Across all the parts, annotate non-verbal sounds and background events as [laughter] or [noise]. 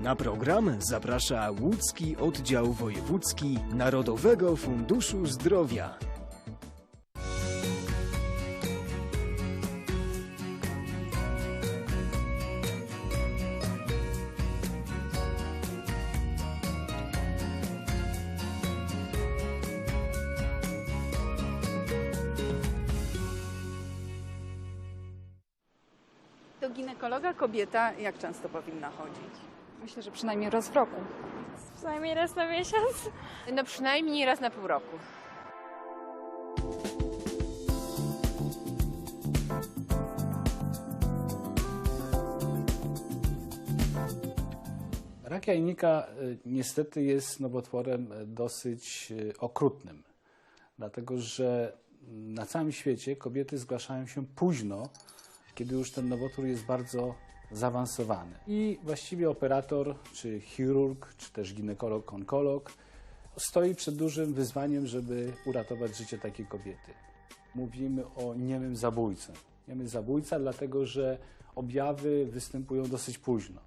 Na program zaprasza Łódzki Oddział Wojewódzki Narodowego Funduszu Zdrowia. Do ginekologa kobieta jak często powinna chodzić? Myślę, że przynajmniej raz w roku. Przynajmniej raz na miesiąc. No przynajmniej raz na pół roku. Rak jajnika y, niestety jest nowotworem y, dosyć y, okrutnym, dlatego że na całym świecie kobiety zgłaszają się późno, kiedy już ten nowotwór jest bardzo zaawansowany. I właściwie operator, czy chirurg, czy też ginekolog, onkolog stoi przed dużym wyzwaniem, żeby uratować życie takiej kobiety. Mówimy o niemym zabójcy. Niemy zabójca, dlatego że objawy występują dosyć późno.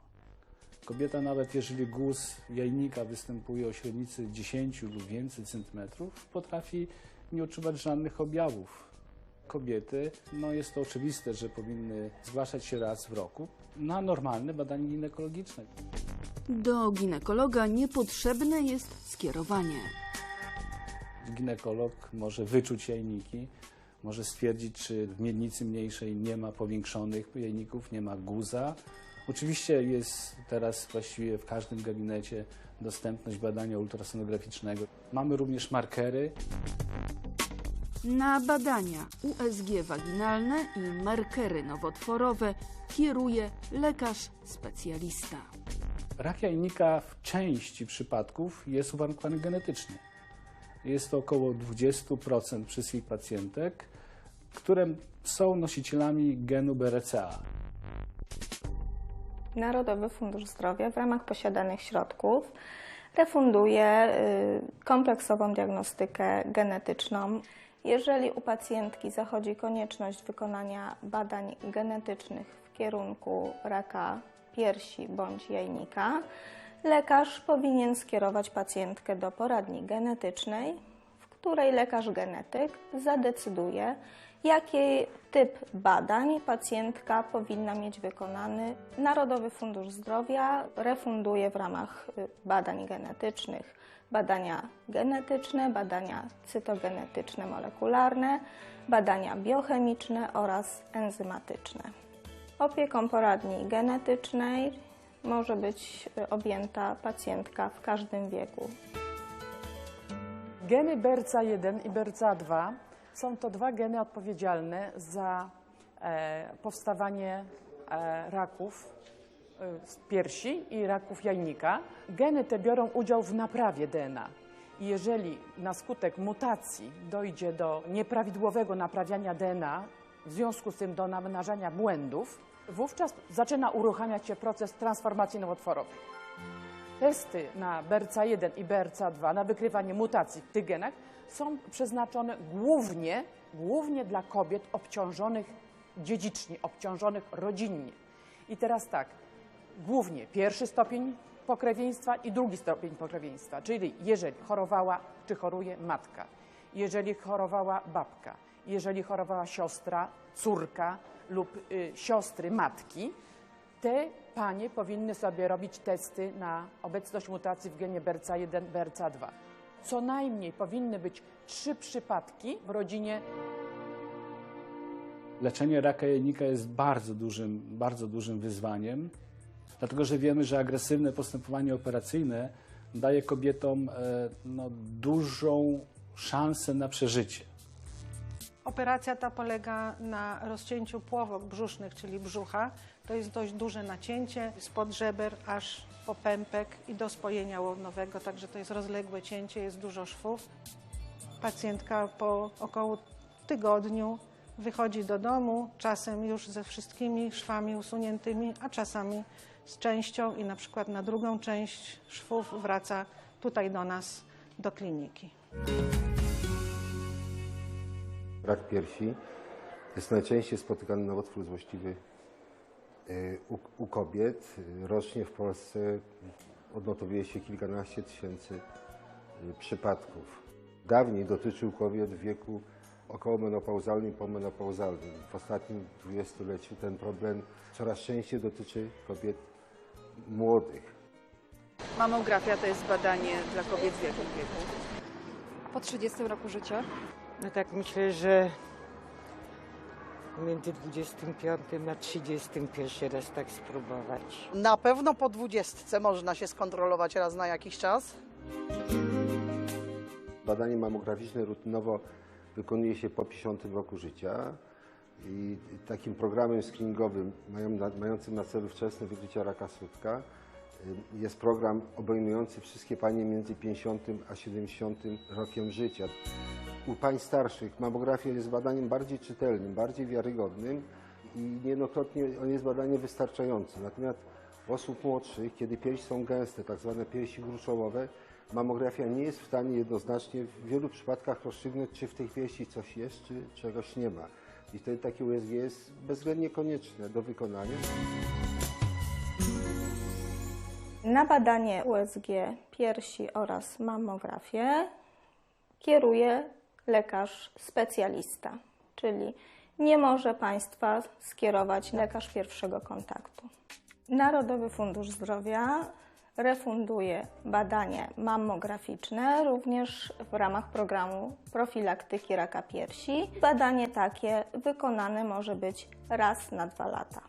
Kobieta, nawet jeżeli guz jajnika występuje o średnicy 10 lub więcej centymetrów, potrafi nie odczuwać żadnych objawów. Kobiety, no jest to oczywiste, że powinny zgłaszać się raz w roku na normalne badanie ginekologiczne. Do ginekologa niepotrzebne jest skierowanie. Ginekolog może wyczuć jajniki, może stwierdzić, czy w miednicy mniejszej nie ma powiększonych jajników, nie ma guza. Oczywiście jest teraz właściwie w każdym gabinecie dostępność badania ultrasonograficznego. Mamy również markery. Na badania USG waginalne i markery nowotworowe kieruje lekarz specjalista. Rak jajnika w części przypadków jest uwarunkowany genetycznie. Jest to około 20% wszystkich pacjentek, które są nosicielami genu BRCA. Narodowy Fundusz Zdrowia w ramach posiadanych środków refunduje y, kompleksową diagnostykę genetyczną. Jeżeli u pacjentki zachodzi konieczność wykonania badań genetycznych w kierunku raka piersi bądź jajnika, lekarz powinien skierować pacjentkę do poradni genetycznej, w której lekarz genetyk zadecyduje, jaki typ badań pacjentka powinna mieć wykonany. Narodowy Fundusz Zdrowia refunduje w ramach y, badań genetycznych badania genetyczne, badania cytogenetyczne molekularne, badania biochemiczne oraz enzymatyczne. Opieką poradni genetycznej może być y, objęta pacjentka w każdym wieku. Geny BRCA1 i BRCA2 są to dwa geny odpowiedzialne za e, powstawanie e, raków z piersi i raków jajnika. Geny te biorą udział w naprawie DNA. I jeżeli na skutek mutacji dojdzie do nieprawidłowego naprawiania DNA, w związku z tym do namnażania błędów, wówczas zaczyna uruchamiać się proces transformacji nowotworowej. Testy na BRCA1 i BRCA2 na wykrywanie mutacji w tych genach są przeznaczone głównie, głównie dla kobiet obciążonych dziedzicznie, obciążonych rodzinnie. I teraz tak, głównie pierwszy stopień pokrewieństwa i drugi stopień pokrewieństwa, czyli jeżeli chorowała czy choruje matka, jeżeli chorowała babka, jeżeli chorowała siostra, córka lub y, siostry matki, te panie powinny sobie robić testy na obecność mutacji w genie BRCA1, BRCA2. Co najmniej powinny być trzy przypadki w rodzinie Leczenie raka jajnika jest bardzo dużym, bardzo dużym wyzwaniem, dlatego że wiemy, że agresywne postępowanie operacyjne daje kobietom e, no, dużą szansę na przeżycie. Operacja ta polega na rozcięciu płowok brzusznych, czyli brzucha. To jest dość duże nacięcie spod żeber aż po pępek i do spojenia łonowego, także to jest rozległe cięcie, jest dużo szwów. Pacjentka po około tygodniu wychodzi do domu, czasem już ze wszystkimi szwami usuniętymi, a czasami z częścią i na przykład na drugą część szwów wraca tutaj do nas, do kliniki. Rak piersi jest najczęściej spotykany nowotwór złośliwy Y, U, u kobiet rocznie w Polsce odnotowuje się kilkanaście tysięcy y, przypadków. Dawniej dotyczył kobiet w wieku okołomenopauzalnym i pomenopauzalnym. W ostatnim dwudziestoleciu ten problem coraz częściej dotyczy kobiet młodych. Mamografia to jest badanie dla kobiet w jakim wieku? Po 30 roku życia No tak myślę, że między 25 a 31 raz tak spróbować. Na pewno po dwudziestce można się skontrolować raz na jakiś czas. Badanie mamograficzne rutynowo wykonuje się po 50 roku życia i takim programem screeningowym mającym na celu wczesne wykrycie raka słupka y, jest program obejmujący wszystkie panie między 50 a 70 rokiem życia. U pań starszych mamografia jest badaniem bardziej czytelnym, bardziej wiarygodnym i niejednokrotnie on jest badaniem wystarczającym. Natomiast u osób młodszych, kiedy piersi są gęste, tak zwane piersi gruczołowe, mamografia nie jest w stanie jednoznacznie w wielu przypadkach rozstrzygnąć, czy w tej piersi coś jest, czy czegoś nie ma. I wtedy takie USG jest bezwzględnie konieczne do wykonania. Na badanie USG piersi oraz mammografię kieruje lekarz specjalista, czyli nie może Państwa skierować lekarz pierwszego kontaktu. Narodowy Fundusz Zdrowia refunduje badanie mammograficzne również w ramach programu profilaktyki raka piersi. Badanie takie wykonane może być raz na dwa lata.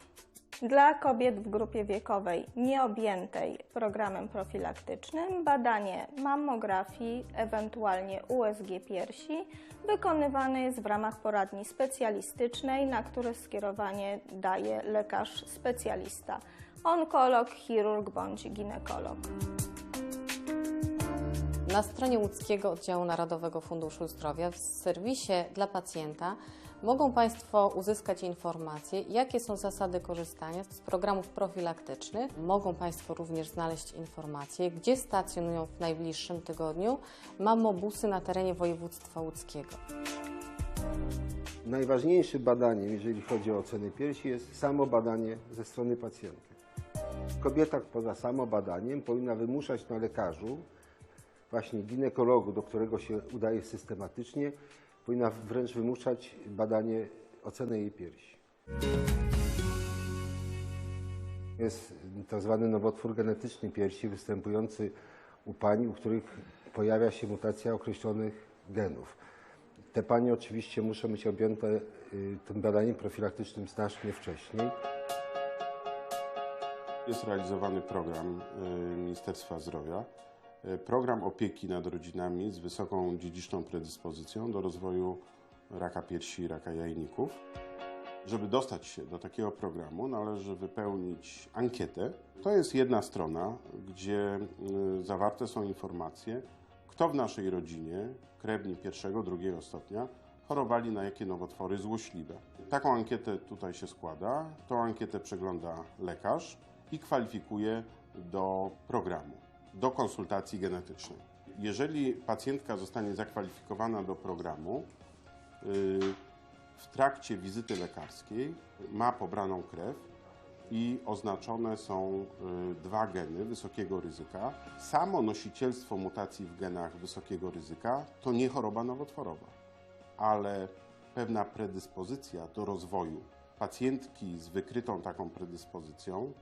Dla kobiet w grupie wiekowej nieobjętej programem profilaktycznym badanie mammografii, ewentualnie USG piersi, wykonywane jest w ramach poradni specjalistycznej, na które skierowanie daje lekarz specjalista, onkolog, chirurg bądź ginekolog. Na stronie łódzkiego oddziału Narodowego Funduszu Zdrowia w serwisie dla pacjenta mogą Państwo uzyskać informacje, jakie są zasady korzystania z programów profilaktycznych. Mogą Państwo również znaleźć informacje, gdzie stacjonują w najbliższym tygodniu mamobusy na terenie województwa łódzkiego. Najważniejszym badaniem, jeżeli chodzi o ocenę piersi, jest samo badanie ze strony pacjenta. Kobieta poza samo badaniem powinna wymuszać na lekarzu, właśnie ginekologu, do którego się udaje systematycznie, powinna wręcz wymuszać badanie, ocenę jej piersi. Jest tak zwany nowotwór genetyczny piersi występujący u pań, u których pojawia się mutacja określonych genów. Te panie oczywiście muszą być objęte y, tym badaniem profilaktycznym znacznie wcześniej. Jest realizowany program y, Ministerstwa Zdrowia, y, program opieki nad rodzinami z wysoką dziedziczną predyspozycją do rozwoju raka piersi i raka jajników. Żeby dostać się do takiego programu, należy wypełnić ankietę. To jest jedna strona, gdzie y, zawarte są informacje, kto w naszej rodzinie, krewni pierwszego, drugiego stopnia, chorowali na jakie nowotwory złośliwe. Taką ankietę tutaj się składa. Tą ankietę przegląda lekarz i kwalifikuje do programu, do konsultacji genetycznej. Jeżeli pacjentka zostanie zakwalifikowana do programu, y, w trakcie wizyty lekarskiej ma pobraną krew i oznaczone są y, dwa geny wysokiego ryzyka. Samo nosicielstwo mutacji w genach wysokiego ryzyka to nie choroba nowotworowa, ale pewna predyspozycja do rozwoju. Pacjentki z wykrytą taką predyspozycją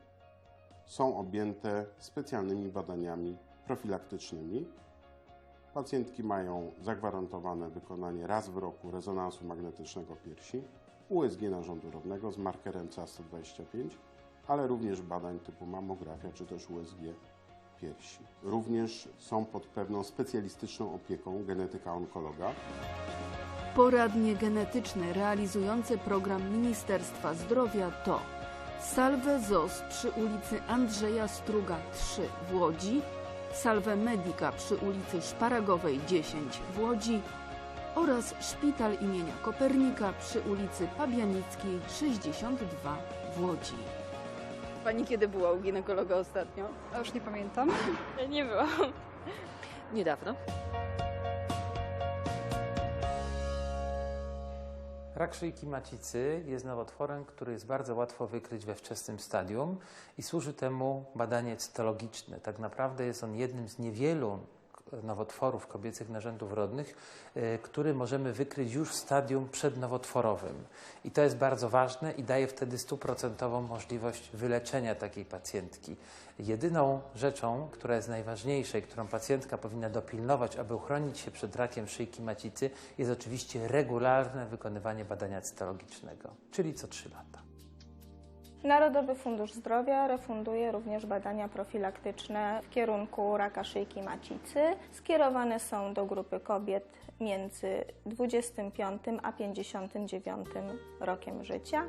są objęte specjalnymi badaniami profilaktycznymi. Pacjentki mają zagwarantowane wykonanie raz w roku rezonansu magnetycznego piersi, USG narządu rodnego z markerem CA125, ale również badań typu mammografia czy też USG piersi. Również są pod pewną specjalistyczną opieką genetyka onkologa. Poradnie genetyczne realizujące program Ministerstwa Zdrowia to Salve ZOS przy ulicy Andrzeja Struga 3 w Łodzi, Salve Medica przy ulicy Szparagowej 10 w Łodzi oraz Szpital imienia Kopernika przy ulicy Pabianickiej 62 w Łodzi. Pani kiedy była u ginekologa ostatnio? A już nie pamiętam. [laughs] Nie byłam. Niedawno. Rak szyjki macicy jest nowotworem, który jest bardzo łatwo wykryć we wczesnym stadium i służy temu badanie cytologiczne. Tak naprawdę jest on jednym z niewielu nowotworów kobiecych narządów rodnych, y, który możemy wykryć już w stadium przednowotworowym. I to jest bardzo ważne i daje wtedy stuprocentową możliwość wyleczenia takiej pacjentki. Jedyną rzeczą, która jest najważniejsza i którą pacjentka powinna dopilnować, aby uchronić się przed rakiem szyjki macicy, jest oczywiście regularne wykonywanie badania cytologicznego, czyli co 3 lata. Narodowy Fundusz Zdrowia refunduje również badania profilaktyczne w kierunku raka szyjki macicy. Skierowane są do grupy kobiet między 25 a 59 rokiem życia.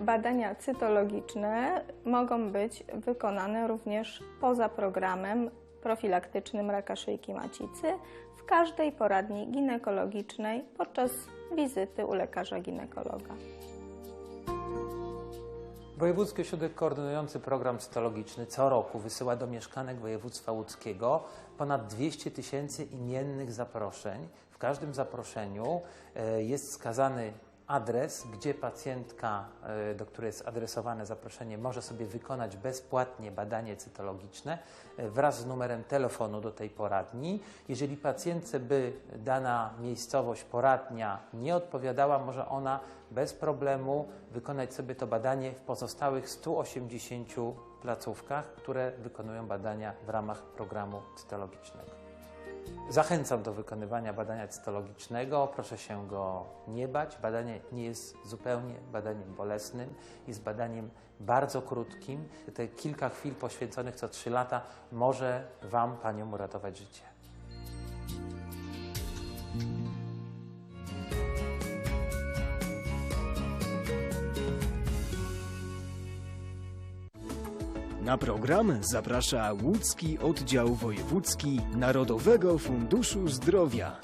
Badania cytologiczne mogą być wykonane również poza programem profilaktycznym raka szyjki macicy w każdej poradni ginekologicznej podczas wizyty u lekarza ginekologa. Wojewódzki Ośrodek Koordynujący Program Cytologiczny co roku wysyła do mieszkanek województwa łódzkiego ponad 200 tysięcy imiennych zaproszeń. W każdym zaproszeniu e, jest wskazany adres, gdzie pacjentka, e, do której jest adresowane zaproszenie, może sobie wykonać bezpłatnie badanie cytologiczne e, wraz z numerem telefonu do tej poradni. Jeżeli pacjentce by dana miejscowość, poradnia nie odpowiadała, może ona bez problemu wykonać sobie to badanie w pozostałych 180 placówkach, które wykonują badania w ramach programu cytologicznego. Zachęcam do wykonywania badania cytologicznego. Proszę się go nie bać. Badanie nie jest zupełnie badaniem bolesnym, jest badaniem bardzo krótkim. Te kilka chwil poświęconych co 3 lata może Wam, Paniom, uratować życie. Na program zaprasza łódzki oddział wojewódzki Narodowego Funduszu Zdrowia.